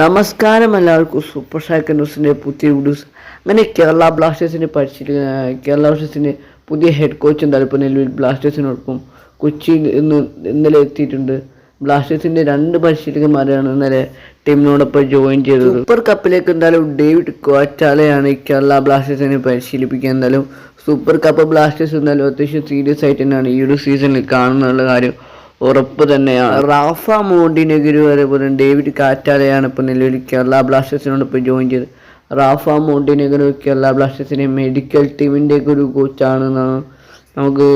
നമസ്കാരം എല്ലാവർക്കും. Super shack ന്യൂസിന്റെ പുതിയ വീഡിയോസ്. അങ്ങനെ കേരള ബ്ലാസ്റ്റേഴ്സിന്റെ പരിശീലക കേരള ബ്ലാസ്റ്റേഴ്സിന്റെ പുതിയ ഹെഡ് കോച്ച് എന്തായാലും നിലവിൽ ബ്ലാസ്റ്റേഴ്സിനോടൊപ്പം കൊച്ചിയിൽ ഇന്ന് ഇന്നലെ എത്തിയിട്ടുണ്ട്. ബ്ലാസ്റ്റേഴ്സിന്റെ രണ്ട് പരിശീലകന്മാരാണ് ഇന്നലെ ടീമിനോടൊപ്പം ജോയിൻ ചെയ്തത്. സൂപ്പർ കപ്പിലേക്ക് എന്തായാലും ഡേവിഡ് കോച്ചാലയാണ് കേരള ബ്ലാസ്റ്റേഴ്സിനെ പരിശീലിപ്പിക്കുക എന്തായാലും സൂപ്പർ കപ്പ് ബ്ലാസ്റ്റേഴ്സ് എന്തായാലും അത്യാവശ്യം സീരിയസ് ആയിട്ട് തന്നെയാണ് ഈ ഒരു സീസണിൽ കാണുന്നുള്ള കാര്യം. ഉറപ്പ് തന്നെയാണ്. റാഫ മോണ്ടിനെഗിരു അതേപോലെ ഡേവിഡ് കാറ്റാലയാണ് ഇപ്പോൾ നിലവിൽ കേരള ബ്ലാസ്റ്റേഴ്സിനോട് ഇപ്പോൾ ജോയിൻ ചെയ്ത് റാഫ മോണ്ടിനെഗിരു കേരള ബ്ലാസ്റ്റേഴ്സിന്റെ മെഡിക്കൽ ടീമിന്റെ ഒരു കോച്ചാണെന്നാണ് നമുക്ക്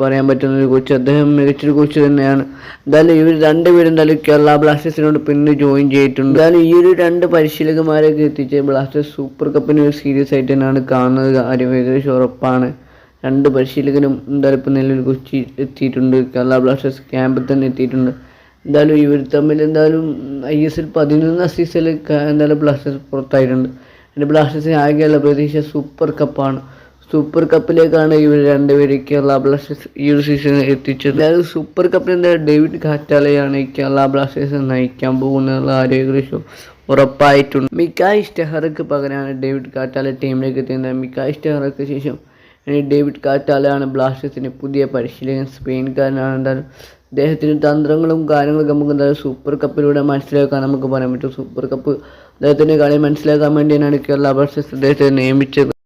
പറയാൻ പറ്റുന്ന ഒരു കോച്ച് അദ്ദേഹം മികച്ചൊരു കോച്ച് തന്നെയാണ്. എന്തായാലും ഇവർ രണ്ടുപേരും എന്തായാലും കേരള ബ്ലാസ്റ്റേഴ്സിനോട് പിന്നെ ജോയിൻ ചെയ്തിട്ടുണ്ട്. എന്തായാലും ഈ ഒരു രണ്ട് പരിശീലകന്മാരെയൊക്കെ എത്തിച്ച് ബ്ലാസ്റ്റേഴ്സ് സൂപ്പർ കപ്പിന് ഒരു സീരിയസ് ആയിട്ട് തന്നെയാണ് കാണുന്നത്. കാര്യം ഏകദേശം ഉറപ്പാണ്. രണ്ട് പരിശീലകനും എന്തായാലും ഇപ്പം നിലവിൽ കൊച്ചി എത്തിയിട്ടുണ്ട്. കേരള ബ്ലാസ്റ്റേഴ്സ് ക്യാമ്പിൽ തന്നെ എത്തിയിട്ടുണ്ട്. എന്തായാലും ഇവർ തമ്മിൽ എന്തായാലും ഐ എസ് എൽ പതിനൊന്നാം സീസണിൽ എന്തായാലും ബ്ലാസ്റ്റേഴ്സ് പുറത്തായിട്ടുണ്ട്. എന്റെ ബ്ലാസ്റ്റേഴ്സിന് ആകെയുള്ള പ്രതീക്ഷ സൂപ്പർ കപ്പാണ് സൂപ്പർ കപ്പിലേക്കാണ് ഇവർ രണ്ടുപേരും കേരള ബ്ലാസ്റ്റേഴ്സ് ഈ ഒരു സീസണിൽ എത്തിച്ചത്. അതായത് സൂപ്പർ കപ്പിൽ എന്തായാലും ഡേവിഡ് കാറ്റാലയാണ് ഈ കേരള ബ്ലാസ്റ്റേഴ്സ് നയിക്കാൻ പോകുന്നുള്ള ആരോഗ്യം ഉറപ്പായിട്ടുണ്ട്. മിക്കായ് സ്റ്റെഹറക്ക് പകരമാണ് ഡേവിഡ് കാറ്റാല ടീമിലേക്ക് എത്തിയത്. മിക്കായ് സ്റ്റെഹറക്ക് ശേഷം ഡേവിഡ് കാറ്റാലയാണ് ബ്ലാസ്റ്റേഴ്സിന്റെ പുതിയ പരിശീലകൻ. സ്പെയിൻകാരനാണ് എന്തായാലും അദ്ദേഹത്തിന് തന്ത്രങ്ങളും കാര്യങ്ങളൊക്കെ നമുക്ക് എന്തായാലും സൂപ്പർ കപ്പിലൂടെ മനസ്സിലാക്കാൻ നമുക്ക് പറയാൻ പറ്റും. സൂപ്പർ കപ്പ് അദ്ദേഹത്തിന്റെ കളി മനസ്സിലാക്കാൻ വേണ്ടിയാണ് കേരള ബ്ലാസ്റ്റേഴ്സ് അദ്ദേഹത്തെ നിയമിച്ചത്.